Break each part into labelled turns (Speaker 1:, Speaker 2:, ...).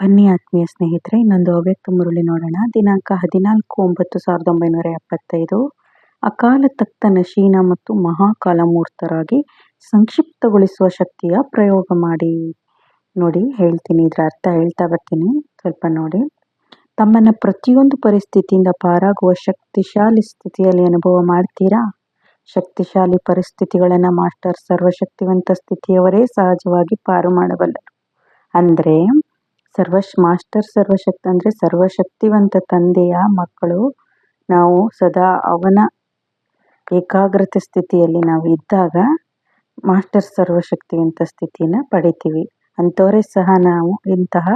Speaker 1: ಬನ್ನಿ ಆತ್ಮೀಯ ಸ್ನೇಹಿತರೆ, ಇನ್ನೊಂದು ಅವ್ಯಕ್ತ ಮುರುಳಿ ನೋಡೋಣ. ದಿನಾಂಕ ಹದಿನಾಲ್ಕು ಒಂಬತ್ತು ಸಾವಿರದ ಒಂಬೈನೂರ ಎಪ್ಪತ್ತೈದು. ಅಕಾಲ ತಕ್ತ ನಶೀನ ಮತ್ತು ಮಹಾಕಾಲ ಮೂರ್ತರಾಗಿ ಸಂಕ್ಷಿಪ್ತಗೊಳಿಸುವ ಶಕ್ತಿಯ ಪ್ರಯೋಗ ಮಾಡಿ. ನೋಡಿ, ಹೇಳ್ತೀನಿ, ಇದರ ಅರ್ಥ ಹೇಳ್ತಾ ಬರ್ತೀನಿ. ಸ್ವಲ್ಪ ನೋಡಿ. ತಮ್ಮನ್ನು ಪ್ರತಿಯೊಂದು ಪರಿಸ್ಥಿತಿಯಿಂದ ಪಾರಾಗುವ ಶಕ್ತಿಶಾಲಿ ಸ್ಥಿತಿಯಲ್ಲಿ ಅನುಭವ ಮಾಡ್ತೀರಾ? ಶಕ್ತಿಶಾಲಿ ಪರಿಸ್ಥಿತಿಗಳನ್ನು ಮಾಸ್ಟರ್ ಸರ್ವಶಕ್ತಿವಂತ ಸ್ಥಿತಿಯವರೇ ಸಹಜವಾಗಿ ಪಾರು ಮಾಡಬಲ್ಲರು. ಅಂದರೆ ಸರ್ವ ಮಾಸ್ಟರ್ ಸರ್ವಶಕ್ತ ಅಂದರೆ ಸರ್ವಶಕ್ತಿವಂತ ತಂದೆಯ ಮಕ್ಕಳು. ನಾವು ಸದಾ ಅವನ ಏಕಾಗ್ರತೆ ಸ್ಥಿತಿಯಲ್ಲಿ ನಾವು ಇದ್ದಾಗ ಮಾಸ್ಟರ್ ಸರ್ವಶಕ್ತಿವಂತ ಸ್ಥಿತಿನ ಪಡಿತೀವಿ. ಅಂಥವರೇ ಸಹ ನಾವು ಇಂತಹ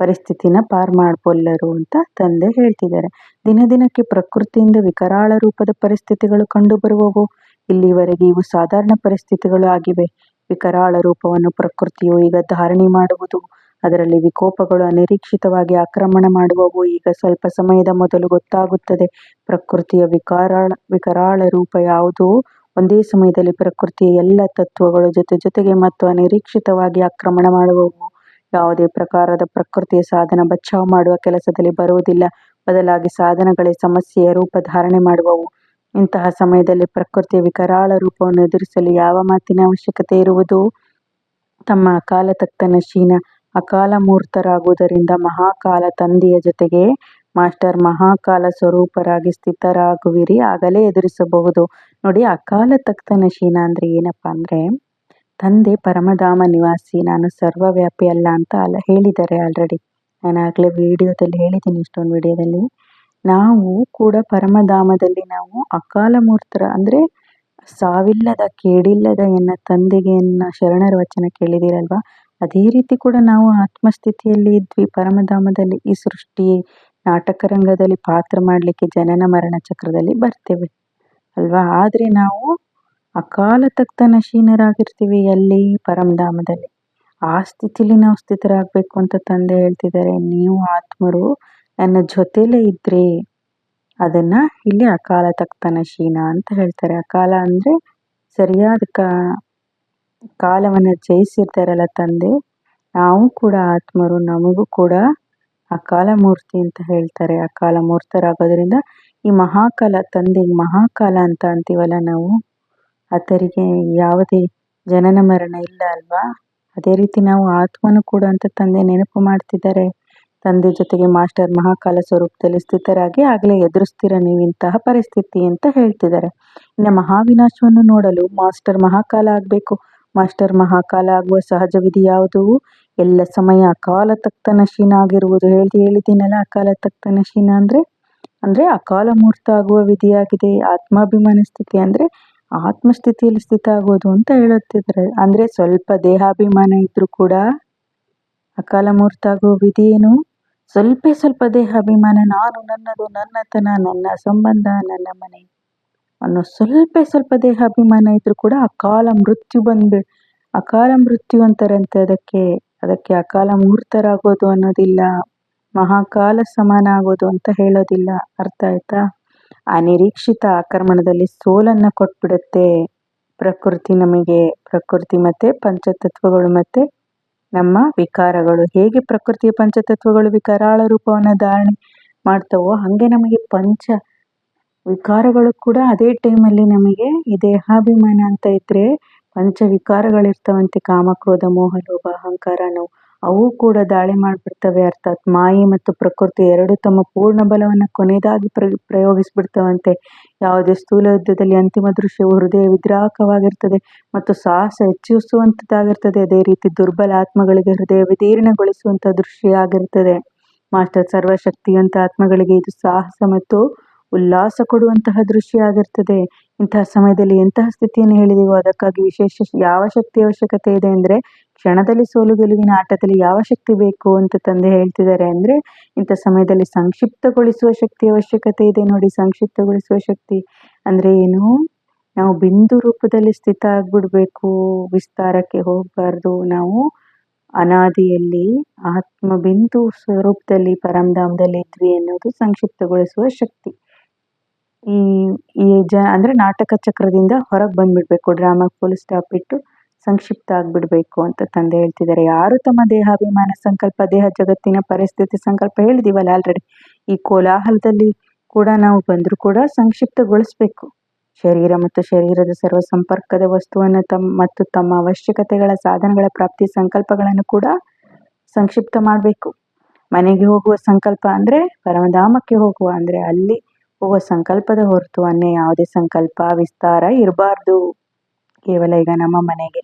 Speaker 1: ಪರಿಸ್ಥಿತಿನ ಪಾರು ಮಾಡಬಲ್ಲರು ಅಂತ ತಂದೆ ಹೇಳ್ತಿದ್ದಾರೆ. ದಿನ ದಿನಕ್ಕೆ ಪ್ರಕೃತಿಯಿಂದ ವಿಕರಾಳ ರೂಪದ ಪರಿಸ್ಥಿತಿಗಳು ಕಂಡುಬರುವವು. ಇಲ್ಲಿವರೆಗೆ ಇವು ಸಾಧಾರಣ ಪರಿಸ್ಥಿತಿಗಳು ಆಗಿವೆ. ವಿಕರಾಳ ರೂಪವನ್ನು ಪ್ರಕೃತಿಯು ಈಗ ಧಾರಣೆ ಮಾಡುವುದು. ಅದರಲ್ಲಿ ವಿಕೋಪಗಳು ಅನಿರೀಕ್ಷಿತವಾಗಿ ಆಕ್ರಮಣ ಮಾಡುವವು. ಈಗ ಸ್ವಲ್ಪ ಸಮಯದ ಮೊದಲು ಗೊತ್ತಾಗುತ್ತದೆ. ಪ್ರಕೃತಿಯ ವಿಕಾರಾಳ, ವಿಕರಾಳ ರೂಪ ಯಾವುದು ಒಂದೇ ಸಮಯದಲ್ಲಿ ಪ್ರಕೃತಿಯ ಎಲ್ಲ ತತ್ವಗಳು ಜೊತೆ ಜೊತೆಗೆ ಮತ್ತು ಅನಿರೀಕ್ಷಿತವಾಗಿ ಆಕ್ರಮಣ ಮಾಡುವವು. ಯಾವುದೇ ಪ್ರಕಾರದ ಪ್ರಕೃತಿಯ ಸಾಧನ ಬಚಾವ್ ಮಾಡುವ ಕೆಲಸದಲ್ಲಿ ಬರುವುದಿಲ್ಲ. ಬದಲಾಗಿ ಸಾಧನಗಳೇ ಸಮಸ್ಯೆಯ ರೂಪ ಧಾರಣೆ ಮಾಡುವವು. ಇಂತಹ ಸಮಯದಲ್ಲಿ ಪ್ರಕೃತಿಯ ವಿಕರಾಳ ರೂಪವನ್ನು ಎದುರಿಸಲು ಯಾವ ಮಾತಿನ ಅವಶ್ಯಕತೆ ಇರುವುದು? ತಮ್ಮ ಅಕಾಲ ತಕ್ತನ ಶೀನ ಅಕಾಲ ಮೂರ್ತರಾಗುವುದರಿಂದ ಮಹಾಕಾಲ ತಂದೆಯ ಜೊತೆಗೆ ಮಾಸ್ಟರ್ ಮಹಾಕಾಲ ಸ್ವರೂಪರಾಗಿ ಸ್ಥಿತರಾಗುವಿರಿ, ಆಗಲೇ ಎದುರಿಸಬಹುದು. ನೋಡಿ, ಅಕಾಲ ತಕ್ತನ ಶೀನ ಅಂದರೆ ಏನಪ್ಪ ಅಂದರೆ, ತಂದೆ ಪರಮಧಾಮ ನಿವಾಸಿ, ನಾನು ಸರ್ವವ್ಯಾಪಿ ಅಲ್ಲ ಅಂತ ಅಲ್ಲ ಹೇಳಿದ್ದಾರೆ ಆಲ್ರೆಡಿ ನಾನು ಆಗಲೇ ವಿಡಿಯೋದಲ್ಲಿ ಹೇಳಿದ್ದೀನಿ ಇಷ್ಟೊಂದು ವಿಡಿಯೋದಲ್ಲಿ. ನಾವು ಕೂಡ ಪರಮಧಾಮದಲ್ಲಿ ನಾವು ಅಕಾಲ ಮೂರ್ತರ ಅಂದರೆ ಸಾವಿಲ್ಲದ, ಕೇಡಿಲ್ಲದ ಎನ್ನ ತಂದೆಗೆ ಎನ್ನ ಶರಣರ ವಚನ ಕೇಳಿದಿರಲ್ವಾ ಅದೇ ರೀತಿ ಕೂಡ ನಾವು ಆತ್ಮಸ್ಥಿತಿಯಲ್ಲಿ ಇದ್ವಿ. ಪರಮಧಾಮದಲ್ಲಿ ಈ ಸೃಷ್ಟಿ ನಾಟಕ ರಂಗದಲ್ಲಿ ಪಾತ್ರ ಮಾಡಲಿಕ್ಕೆ ಜನನ ಮರಣ ಚಕ್ರದಲ್ಲಿ ಬರ್ತೇವೆ ಅಲ್ವಾ? ಆದರೆ ನಾವು ಅಕಾಲ ತಕ್ತ ನಶೀನರಾಗಿರ್ತೀವಿ ಎಲ್ಲಿ ಪರಮಧಾಮದಲ್ಲಿ. ಆ ಸ್ಥಿತಿಲಿ ನಾವು ಸ್ಥಿತರಾಗಬೇಕು ಅಂತ ತಂದೆ ಹೇಳ್ತಿದ್ದಾರೆ. ನೀವು ಆತ್ಮರು, ನನ್ನ ಜೊತೆಲೇ ಇದ್ರಿ ಅದನ್ನ ಇಲ್ಲಿ ಅಕಾಲ ತಕ್ತನ ಶೀನ ಅಂತ ಹೇಳ್ತಾರೆ. ಅಕಾಲ ಅಂದರೆ ಸರಿಯಾದ ಕಾ ಕಾಲವನ್ನು ಜಯಿಸಿರ್ತಾರಲ್ಲ ತಂದೆ, ನಾವು ಕೂಡ ಆತ್ಮರು, ನಮಗೂ ಕೂಡ ಅಕಾಲ ಮೂರ್ತಿ ಅಂತ ಹೇಳ್ತಾರೆ. ಅಕಾಲ ಮೂರ್ತರಾಗೋದ್ರಿಂದ ಈ ಮಹಾಕಾಲ ತಂದೆ, ಮಹಾಕಾಲ ಅಂತ ಅಂತೀವಲ್ಲ ನಾವು? ಆತರಿಗೆ ಯಾವುದೇ ಜನನ ಮರಣ ಇಲ್ಲ ಅಲ್ವಾ? ಅದೇ ರೀತಿ ನಾವು ಆತ್ಮನು ಕೂಡ ಅಂತ ತಂದೆ ನೆನಪು ಮಾಡ್ತಿದ್ದಾರೆ. ತಂದೆ ಜೊತೆಗೆ ಮಾಸ್ಟರ್ ಮಹಾಕಾಲ ಸ್ವರೂಪದಲ್ಲಿ ಸ್ಥಿತರಾಗಿ ಆಗಲೇ ಎದುರಿಸ್ತೀರ ನೀವು ಇಂತಹ ಪರಿಸ್ಥಿತಿ ಅಂತ ಹೇಳ್ತಿದ್ದಾರೆ. ಇನ್ನು ಮಹಾವಿನಾಶವನ್ನು ನೋಡಲು ಮಾಸ್ಟರ್ ಮಹಾಕಾಲ ಆಗಬೇಕು. ಮಾಸ್ಟರ್ ಮಹಾಕಾಲ ಆಗುವ ಸಹಜ ವಿಧಿ ಯಾವುದು? ಎಲ್ಲ ಸಮಯ ಅಕಾಲ ತಕ್ತ ಶೀನ ಆಗಿರುವುದು ಹೇಳಿ ಹೇಳಿದ್ದೀನಲ್ಲ ಅಕಾಲ ತಕ್ತ ಶೀನ ಅಂದರೆ? ಅಂದರೆ ಅಕಾಲ ಮೂರ್ತ ಆಗುವ ವಿಧಿಯಾಗಿದೆ, ಆತ್ಮಾಭಿಮಾನ ಸ್ಥಿತಿ ಅಂದರೆ ಆತ್ಮಸ್ಥಿತಿಯಲ್ಲಿ ಸ್ಥಿತ ಆಗೋದು ಅಂತ ಹೇಳುತ್ತಿದ್ದಾರೆ, ಅಂದರೆ ಸ್ವಲ್ಪ ದೇಹಾಭಿಮಾನ ಇದ್ದರೂ ಕೂಡ ಅಕಾಲ ಮೂರ್ತ ಆಗುವ ವಿಧಿ ಏನು? ಸ್ವಲ್ಪ ಸ್ವಲ್ಪ ದೇಹಾಭಿಮಾನ, ನಾನು ನನ್ನದು ನನ್ನತನ, ನನ್ನ ಸಂಬಂಧ, ನನ್ನ ಮನೆ. ಅನ್ನೋ ಸ್ವಲ್ಪ ಸ್ವಲ್ಪ ದೇಹಾಭಿಮಾನ ಇದ್ರೂ ಕೂಡ ಅಕಾಲ ಮೃತ್ಯು ಬಂದ್ಬಿ ಅಕಾಲ ಮೃತ್ಯು ಅಂತಾರಂತೆ ಅದಕ್ಕೆ ಅದಕ್ಕೆ ಅಕಾಲ ಮುಹೂರ್ತರಾಗೋದು ಅನ್ನೋದಿಲ್ಲ, ಮಹಾಕಾಲ ಸಮಾನ ಆಗೋದು ಅಂತ ಹೇಳೋದಿಲ್ಲ. ಅರ್ಥ ಆಯ್ತಾ? ಅನಿರೀಕ್ಷಿತ ಆಕ್ರಮಣದಲ್ಲಿ ಸೋಲನ್ನು ಕೊಟ್ಬಿಡುತ್ತೆ ಪ್ರಕೃತಿ ನಮಗೆ. ಪ್ರಕೃತಿ ಮತ್ತು ಪಂಚತತ್ವಗಳು ಮತ್ತು ನಮ್ಮ ವಿಕಾರಗಳು. ಹೇಗೆ ಪ್ರಕೃತಿಯ ಪಂಚತತ್ವಗಳು ವಿಕಾರಾಳ ರೂಪವನ್ನು ಧಾರಣೆ ಮಾಡ್ತವೋ ಹಾಗೆ ನಮಗೆ ಪಂಚ ವಿಕಾರಗಳು ಕೂಡ ಅದೇ ಟೈಮಲ್ಲಿ ನಮಗೆ ಈ ದೇಹಾಭಿಮಾನ ಅಂತ ಇದ್ದರೆ ಪಂಚ ವಿಕಾರಗಳಿರ್ತಾವಂತೆ ಕಾಮ ಕ್ರೋಧ ಮೋಹ, ಲೋಭ, ಅಹಂಕಾರ, ನೋವು. ಅವು ಕೂಡ ದಾಳಿ ಮಾಡಿಬಿಡ್ತವೆ ಅರ್ಥಾತ್ ಮಾಯಿ ಮತ್ತು ಪ್ರಕೃತಿ ಎರಡು ತಮ್ಮ ಪೂರ್ಣ ಬಲವನ್ನು ಕೊನೆಯದಾಗಿ ಪ್ರ, ಪ್ರಯೋಗಿಸ್ಬಿಡ್ತವಂತೆ. ಯಾವುದೇ ಸ್ಥೂಲ ಯುದ್ಧದಲ್ಲಿ ಅಂತಿಮ ದೃಶ್ಯವು ಹೃದಯ ವಿದ್ರಾಹಕವಾಗಿರ್ತದೆ ಮತ್ತು ಸಾಹಸ ಹೆಚ್ಚಿಸುವಂಥದ್ದಾಗಿರ್ತದೆ ಅದೇ ರೀತಿ ದುರ್ಬಲ ಆತ್ಮಗಳಿಗೆ ಹೃದಯ ವಿದೀರ್ಣಗೊಳಿಸುವಂಥ ದೃಶ್ಯ ಆಗಿರ್ತದೆ. ಮಾಸ್ಟರ್ ಸರ್ವಶಕ್ತಿಯಂತ ಆತ್ಮಗಳಿಗೆ ಇದು ಸಾಹಸ ಮತ್ತು ಉಲ್ಲಾಸ ಕೊಡುವಂತಹ ದೃಶ್ಯ ಆಗಿರ್ತದೆ. ಇಂತಹ ಸಮಯದಲ್ಲಿ ಎಂತಹ ಸ್ಥಿತಿಯನ್ನು ಹೇಳಿದೀವೋ ಅದಕ್ಕಾಗಿ ವಿಶೇಷ ಯಾವ ಶಕ್ತಿ ಅವಶ್ಯಕತೆ ಇದೆ ಅಂದರೆ ಕ್ಷಣದಲ್ಲಿ ಸೋಲು ಗೆಲುವಿನ ಆಟದಲ್ಲಿ ಯಾವ ಶಕ್ತಿ ಬೇಕು ಅಂತ ತಂದೆ ಹೇಳ್ತಿದ್ದಾರೆ ಅಂದರೆ ಇಂಥ ಸಮಯದಲ್ಲಿ ಸಂಕ್ಷಿಪ್ತಗೊಳಿಸುವ ಶಕ್ತಿ ಅವಶ್ಯಕತೆ ಇದೆ ನೋಡಿ ಸಂಕ್ಷಿಪ್ತಗೊಳಿಸುವ ಶಕ್ತಿ ಅಂದರೆ ಏನು? ನಾವು ಬಿಂದು ರೂಪದಲ್ಲಿ ಸ್ಥಿತ ಆಗ್ಬಿಡ್ಬೇಕು, ವಿಸ್ತಾರಕ್ಕೆ ಹೋಗಬಾರ್ದು. ನಾವು ಅನಾದಿಯಲ್ಲಿ ಆತ್ಮ ಬಿಂದು ಸ್ವರೂಪದಲ್ಲಿ ಪರಮಧಾಮದಲ್ಲಿ ಇದ್ವಿ ಅನ್ನೋದು ಸಂಕ್ಷಿಪ್ತಗೊಳಿಸುವ ಶಕ್ತಿ. ಈ ಈ ಜ, ಅಂದರೆ ನಾಟಕ ಚಕ್ರದಿಂದ ಹೊರಗೆ ಬಂದ್ಬಿಡ್ಬೇಕು. ಡ್ರಾಮಾ ಫುಲ್ ಸ್ಟಾಪ್ ಇಟ್ಟು ಸಂಕ್ಷಿಪ್ತ ಆಗಿಬಿಡಬೇಕು ಅಂತ ತಂದೆ ಹೇಳ್ತಿದ್ದಾರೆ. ಯಾರು ತಮ್ಮ ದೇಹಾಭಿಮಾನ ಸಂಕಲ್ಪ, ದೇಹ ಜಗತ್ತಿನ ಪರಿಸ್ಥಿತಿ ಸಂಕಲ್ಪ ಹೇಳಿದೀವಲ್ಲ ಆಲ್ರೆಡಿ ಈ ಕೋಲಾಹಲದಲ್ಲಿ ಕೂಡ ನಾವು ಬಂದರೂ ಕೂಡ ಸಂಕ್ಷಿಪ್ತಗೊಳಿಸ್ಬೇಕು. ಶರೀರ ಮತ್ತು ಶರೀರದ ಸರ್ವ ಸಂಪರ್ಕದ ವಸ್ತುವನ್ನು ತಮ್ಮ ಮತ್ತು ತಮ್ಮ ಅವಶ್ಯಕತೆಗಳ ಸಾಧನಗಳ ಪ್ರಾಪ್ತಿ ಸಂಕಲ್ಪಗಳನ್ನು ಕೂಡ ಸಂಕ್ಷಿಪ್ತ ಮಾಡಬೇಕು. ಮನೆಗೆ ಹೋಗುವ ಸಂಕಲ್ಪ ಅಂದರೆ ಪರಮಧಾಮಕ್ಕೆ ಹೋಗುವ, ಅಂದರೆ ಅಲ್ಲಿ ಹೋಗುವ ಸಂಕಲ್ಪದ ಹೊರತು ಅನ್ನೇ ಯಾವುದೇ ಸಂಕಲ್ಪ, ವಿಸ್ತಾರ ಇರಬಾರ್ದು. ಕೇವಲ ಈಗ ನಮ್ಮ ಮನೆಗೆ.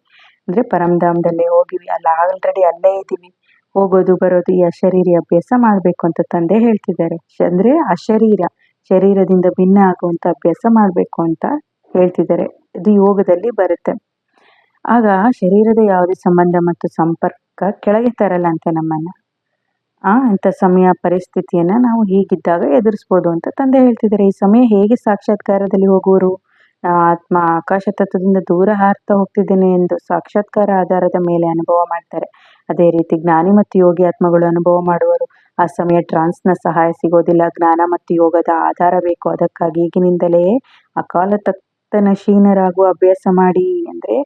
Speaker 1: ಅಂದರೆ ಪರಮಧಾಮದಲ್ಲಿ ಹೋಗಿವಿ. ಅಲ್ಲ ಆಲ್ರೆಡಿ ಅಲ್ಲೇ ಇದ್ದೀವಿ. ಹೋಗೋದು, ಬರೋದು, ಈ ಅಶರೀರಿ ಅಭ್ಯಾಸ ಮಾಡಬೇಕು ಅಂತ ತಂದೆ ಹೇಳ್ತಿದ್ದಾರೆ. ಅಂದರೆ ಅಶರೀರ, ಶರೀರದಿಂದ ಭಿನ್ನ ಆಗುವಂಥ ಅಭ್ಯಾಸ ಮಾಡಬೇಕು ಅಂತ ಹೇಳ್ತಿದ್ದಾರೆ. ಇದು ಯೋಗದಲ್ಲಿ ಬರುತ್ತೆ. ಆಗ ಶರೀರದ ಯಾವುದೇ ಸಂಬಂಧ ಮತ್ತು ಸಂಪರ್ಕ ಕೆಳಗೆ ತರಲ್ಲ ಅಂತ ನಮ್ಮನ್ನು. ಅಂಥ ಸಮಯ ಪರಿಸ್ಥಿತಿಯನ್ನು ನಾವು ಹೀಗಿದ್ದಾಗ ಎದುರಿಸ್ಬೋದು ಅಂತ ತಂದೆ ಹೇಳ್ತಿದ್ದಾರೆ. ಈ ಸಮಯ ಹೇಗೆ ಸಾಕ್ಷಾತ್ಕಾರದಲ್ಲಿ ಹೋಗುವರು? ಆತ್ಮ ಆಕಾಶ ತತ್ವದಿಂದ ದೂರ ಹಾರ್ತಾ ಹೋಗ್ತಿದ್ದೇನೆ ಎಂದು ಸಾಕ್ಷಾತ್ಕಾರ ಆಧಾರದ ಮೇಲೆ ಅನುಭವ ಮಾಡ್ತಾರೆ. ಅದೇ ರೀತಿ ಜ್ಞಾನಿ ಮತ್ತು ಯೋಗಿ ಆತ್ಮಗಳು ಅನುಭವ ಮಾಡುವರು. ಆ ಸಮಯ ಟ್ರಾನ್ಸ್ನ ಸಹಾಯ ಸಿಗೋದಿಲ್ಲ. ಜ್ಞಾನ ಮತ್ತು ಯೋಗದ ಆಧಾರ ಬೇಕು. ಅದಕ್ಕಾಗಿ ಈಗಿನಿಂದಲೇ ಅಕಾಲ ತಕ್ತನ ಶೀನರಾಗುವ ಅಭ್ಯಾಸ ಮಾಡಿ. ಅಂದರೆ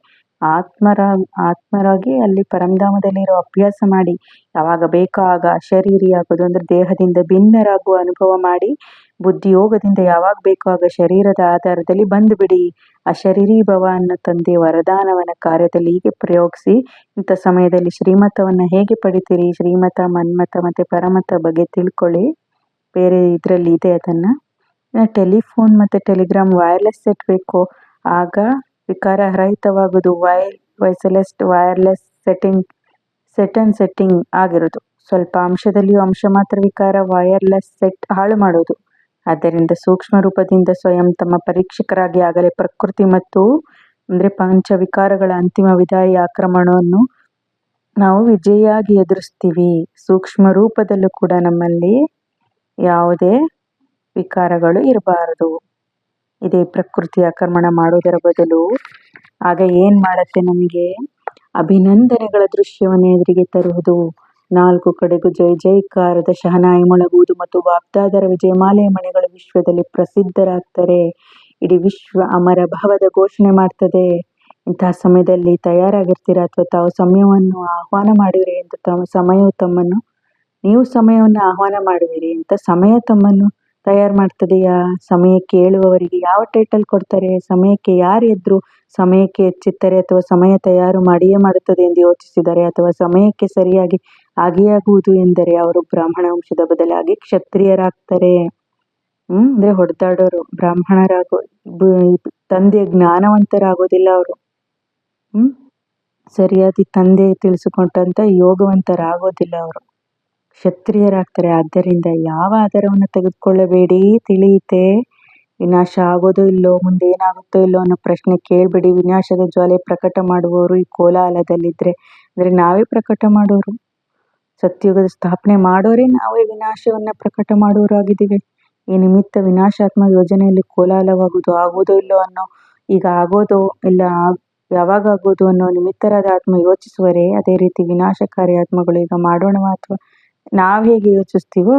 Speaker 1: ಆತ್ಮರ, ಆತ್ಮರಾಗಿ ಅಲ್ಲಿ ಪರಂಧಾಮದಲ್ಲಿರೋ ಅಭ್ಯಾಸ ಮಾಡಿ, ಯಾವಾಗ ಬೇಕೋ ಆಗ ಶರೀರಿ ಆಗೋದು ಅಂದರೆ ದೇಹದಿಂದ ಭಿನ್ನರಾಗುವ ಅನುಭವ ಮಾಡಿ, ಬುದ್ಧಿಯೋಗದಿಂದ ಯಾವಾಗ ಬೇಕೋ ಆಗ ಶರೀರದ ಆಧಾರದಲ್ಲಿ ಬಂದುಬಿಡಿ ಶರೀರಿ ಭವ ಅನ್ನೋ ತಂದೆ ವರದಾನವನ ಕಾರ್ಯದಲ್ಲಿ ಹೀಗೆ ಪ್ರಯೋಗಿಸಿ, ಇಂಥ ಸಮಯದಲ್ಲಿ ಶ್ರೀಮತವನ್ನು ಹೇಗೆ ಪಡಿತೀರಿ? ಶ್ರೀಮತ ಮನ್ಮತ ಮತ್ತು ಪರಮತ ಬಗ್ಗೆ ತಿಳ್ಕೊಳ್ಳಿ. ಬೇರೆ ಇದರಲ್ಲಿ ಇದೆ ಅದನ್ನು. ಟೆಲಿಫೋನ್ ಮತ್ತು ಟೆಲಿಗ್ರಾಮ್ ವೈರ್ಲೆಸ್ ಸೆಟ್ ಬೇಕು. ಆಗ ವಿಕಾರ ವೈ wire ವೈಸಲೆಸ್ಟ್ wireless setting, set and setting ಆಗಿರೋದು ಸ್ವಲ್ಪ ಅಂಶದಲ್ಲಿಯೂ ಅಂಶ ಮಾತ್ರ ವಿಕಾರ, ವೈರ್ಲೆಸ್ ಸೆಟ್ ಹಾಳು ಮಾಡೋದು ಆದ್ದರಿಂದ ಸೂಕ್ಷ್ಮ ರೂಪದಿಂದ ಸ್ವಯಂ ತಮ್ಮ ಪರೀಕ್ಷಕರಾಗಿ ಆಗಲೇ ಪ್ರಕೃತಿ ಮತ್ತು, ಅಂದರೆ ಪಂಚವಿಕಾರಗಳ ಅಂತಿಮ ವಿದಾಯಿ ಆಕ್ರಮಣವನ್ನು ನಾವು ವಿಜಯಿಯಾಗಿ ಎದುರಿಸ್ತೀವಿ. ಸೂಕ್ಷ್ಮ ರೂಪದಲ್ಲೂ ಕೂಡ ನಮ್ಮಲ್ಲಿ ಯಾವುದೇ ವಿಕಾರಗಳು ಇರಬಾರದು. ಇದೇ ಪ್ರಕೃತಿ ಆಕ್ರಮಣ ಮಾಡೋದರ ಬದಲು ಆಗ ಏನು ಮಾಡುತ್ತೆ ನಮಗೆ? ಅಭಿನಂದನೆಗಳ ದೃಶ್ಯವನ್ನು ಎದುರಿಗೆ ತರುವುದು. ನಾಲ್ಕು ಕಡೆಗೂ ಜೈ ಜೈಕಾರದ ಶಹನಾಯಿ ಮೊಳಗುವುದು ಮತ್ತು ವಾಗ್ದಾದರ ವಿಜಯಮಾಲೆಯ ಮಣಿಗಳು ವಿಶ್ವದಲ್ಲಿ ಪ್ರಸಿದ್ಧರಾಗ್ತಾರೆ. ಇಡೀ ವಿಶ್ವ ಅಮರ ಭಾವದ ಘೋಷಣೆ ಮಾಡ್ತದೆ. ಇಂತಹ ಸಮಯದಲ್ಲಿ ತಯಾರಾಗಿರ್ತೀರಾ ಅಥವಾ ತಾವು ಸಮಯವನ್ನು ಆಹ್ವಾನ ಮಾಡಿರಿ ಅಂತ ತಮ್ಮ ಸಮಯವು ತಮ್ಮನ್ನು, ನೀವು ಸಮಯವನ್ನು ಆಹ್ವಾನ ಮಾಡುವಿರಿ ಅಂತ ಸಮಯ ತಮ್ಮನ್ನು ತಯಾರು ಮಾಡ್ತದೆಯಾ? ಸಮಯಕ್ಕೆ ಹೇಳುವವರಿಗೆ ಯಾವ ಟೈಟಲ್ ಕೊಡ್ತಾರೆ? ಸಮಯಕ್ಕೆ ಯಾರು ಎದ್ರು ಸಮಯಕ್ಕೆ ಹೆಚ್ಚುತ್ತಾರೆ ಅಥವಾ ಸಮಯ ತಯಾರು ಮಾಡಿಯೇ ಮಾಡುತ್ತದೆ ಎಂದು ಯೋಚಿಸಿದರೆ ಅಥವಾ ಸಮಯಕ್ಕೆ ಸರಿಯಾಗಿ ಆಗಿಯಾಗುವುದು ಎಂದರೆ ಅವರು ಬ್ರಾಹ್ಮಣ ವಂಶದ ಬದಲಾಗಿ ಕ್ಷತ್ರಿಯರಾಗ್ತಾರೆ? ಅಂದ್ರೆ ಹೊಡೆದಾಡೋರು, ಬ್ರಾಹ್ಮಣರಾಗೋ ತಂದೆ ಜ್ಞಾನವಂತರಾಗೋದಿಲ್ಲ ಅವರು. ಹ್ಮ್, ಸರಿಯಾದ ತಂದೆ ತಿಳಿಸಿಕೊಂಡಂತ ಯೋಗವಂತರಾಗೋದಿಲ್ಲ ಅವರು. ಕ್ಷತ್ರಿಯರಾಗ್ತಾರೆ. ಆದ್ದರಿಂದ ಯಾವ ಆಧಾರವನ್ನು ತೆಗೆದುಕೊಳ್ಳಬೇಡಿ? ತಿಳಿಯುತ್ತೆ ವಿನಾಶ ಆಗೋದೋ ಇಲ್ಲೋ? ಮುಂದೆ ಏನಾಗುತ್ತೋ ಇಲ್ಲೋ ಅನ್ನೋ ಪ್ರಶ್ನೆ ಕೇಳಬೇಡಿ. ವಿನಾಶದ ಜ್ವಾಲೆ ಪ್ರಕಟ ಮಾಡುವವರು ಈ ಕೋಲಾಹಲದಲ್ಲಿದ್ದರೆ ಅಂದರೆ ನಾವೇ ಪ್ರಕಟ ಮಾಡೋರು. ಸತ್ಯುಗದ ಸ್ಥಾಪನೆ ಮಾಡೋರೇ ನಾವೇ ವಿನಾಶವನ್ನು ಪ್ರಕಟ ಮಾಡೋರಾಗಿದ್ದೀವಿ. ಈ ನಿಮಿತ್ತ ವಿನಾಶಾತ್ಮ ಯೋಜನೆಯಲ್ಲಿ ಕೋಲಾಹಲವಾಗುವುದು ಆಗೋದೋ ಇಲ್ಲೋ ಅನ್ನೋ, ಈಗ ಆಗೋದೋ ಇಲ್ಲ ಯಾವಾಗ ಆಗೋದು ಅನ್ನೋ ನಿಮಿತ್ತರಾದ ಆತ್ಮ ಯೋಚಿಸುವರೇ. ಅದೇ ರೀತಿ ವಿನಾಶಕಾರಿ ಆತ್ಮಗಳು ಈಗ ಮಾಡೋಣವಾ ಅಥವಾ ನಾವು ಹೇಗೆ ಯೋಚಿಸ್ತೀವೋ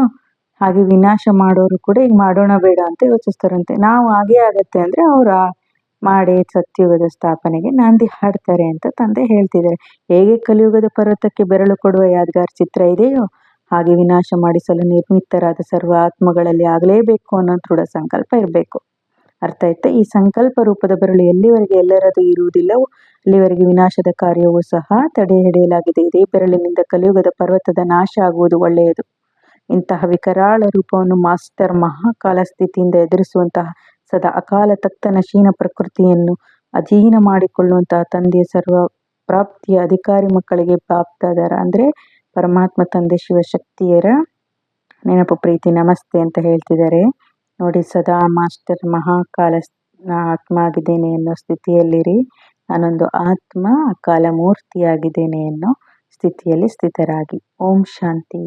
Speaker 1: ಹಾಗೆ ವಿನಾಶ ಮಾಡೋರು ಕೂಡ ಈಗ ಮಾಡೋಣ ಬೇಡ ಅಂತ ಯೋಚಿಸ್ತಾರಂತೆ. ನಾವು ಹಾಗೆ ಆಗತ್ತೆ ಅಂದರೆ ಅವರು ಮಾಡಿ ಸತ್ಯುಗದ ಸ್ಥಾಪನೆಗೆ ನಾಂದಿ ಹಾಡ್ತಾರೆ ಅಂತ ತಂದೆ ಹೇಳ್ತಿದ್ದಾರೆ. ಹೇಗೆ ಕಲಿಯುಗದ ಪರ್ವತಕ್ಕೆ ಬೆರಳು ಕೊಡುವ ಯಾದಗಾರ್ ಚಿತ್ರ ಇದೆಯೋ ಹಾಗೆ ವಿನಾಶ ಮಾಡಿಸಲು ನಿರ್ಮಿತರಾದ ಸರ್ವ ಆತ್ಮಗಳಲ್ಲಿ ಆಗಲೇಬೇಕು ಅನ್ನೋ ದೃಢ ಸಂಕಲ್ಪ ಇರಬೇಕು. ಅರ್ಥ ಆಯ್ತಾ? ಈ ಸಂಕಲ್ಪ ರೂಪದ ಬೆರಳು ಎಲ್ಲಿವರೆಗೆ ಎಲ್ಲರದು ಇರುವುದಿಲ್ಲವೋ ಅಲ್ಲಿವರೆಗೆ ವಿನಾಶದ ಕಾರ್ಯವೂ ಸಹ ತಡೆ ಹಿಡಿಯಲಾಗಿದೆ ಇದೇ ಬೆರಳಿನಿಂದ ಕಲಿಯುಗದ ಪರ್ವತದ ನಾಶ ಆಗುವುದು ಒಳ್ಳೆಯದು. ಇಂತಹ ವಿಕರಾಳ ರೂಪವನ್ನು ಮಾಸ್ಟರ್ ಮಹಾಕಾಲ ಸ್ಥಿತಿಯಿಂದ ಎದುರಿಸುವಂತಹ ಸದಾ ಅಕಾಲ ತಕ್ತನ ಶೀನ ಪ್ರಕೃತಿಯನ್ನು ಅಧೀನ ಮಾಡಿಕೊಳ್ಳುವಂತಹ ತಂದೆಯ ಸರ್ವ ಪ್ರಾಪ್ತಿಯ ಅಧಿಕಾರಿ ಮಕ್ಕಳಿಗೆ ಬಾಪ್ತಾದರ ಅಂದರೆ ಪರಮಾತ್ಮ ತಂದೆ ಶಿವಶಕ್ತಿಯರ ನೆನಪು, ಪ್ರೀತಿ, ನಮಸ್ತೆ ಅಂತ ಹೇಳ್ತಿದ್ದಾರೆ. ನೋಡಿ, ಸದಾ ಮಾಸ್ಟರ್ ಮಹಾಕಾಲ ಆತ್ಮ ಆಗಿದ್ದೇನೆ ಅನ್ನೋ ಸ್ಥಿತಿಯಲ್ಲಿರಿ. ನಾನೊಂದು ಆತ್ಮ ಅಕಾಲ ಮೂರ್ತಿಯಾಗಿದ್ದೇನೆ ಅನ್ನೋ ಸ್ಥಿತಿಯಲ್ಲಿ ಸ್ಥಿತರಾಗಿ. ಓಂ ಶಾಂತಿ.